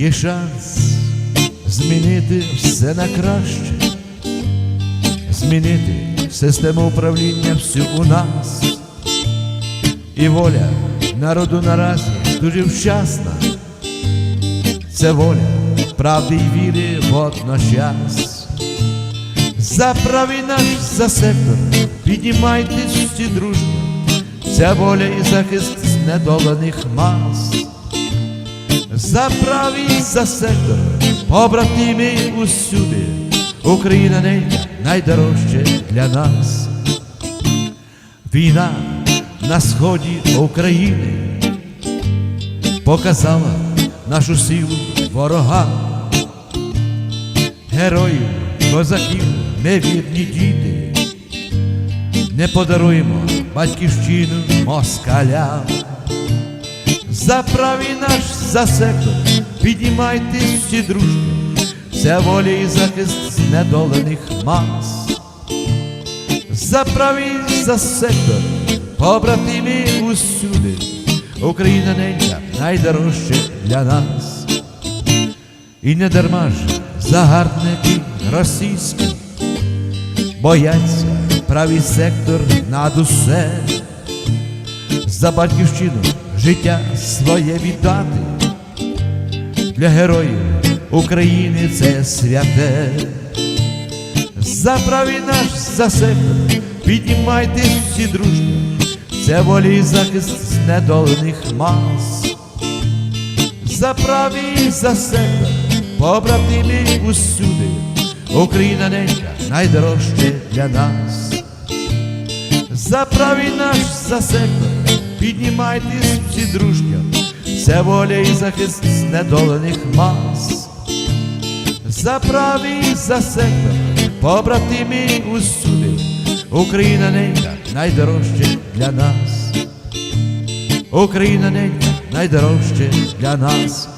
Є шанс змінити все на краще, змінити систему управління всю у нас. І воля народу наразі дуже вчасна. Це воля правди й віри водночас. За правий наш за сектор піднімайтесь всі дружно. Це воля і захист знедолених мас. За правий за сектор, побратими усюди, Україна ненька найдорожче для нас. Війна на сході України показала нашу силу ворогам, героїв, козаків, невірні діти, не подаруємо батьківщину москалям. За правий наш за сектор піднімайтесь всі дружно, це воля і захист знедолених мас. За правий за сектор, побратими усюди, Україна ненька найдорожче для нас. І не дарма ж загарбники російські бояться правий сектор над усе, за батьківщину життя своє віддати. Для героїв України це святе. За правий наш за сектор піднімайтесь всі дружно, це волі захист знедолених мас. За правий за сектор, побратими усюди, Україна ненька найдорожче для нас. За правий наш за сектор, піднімайтесь всі дружньо, це воля і захист знедолених мас. За правий за сектор, побратимі усюди, Україна ненька найдорожче для нас. Україна ненька найдорожче для нас.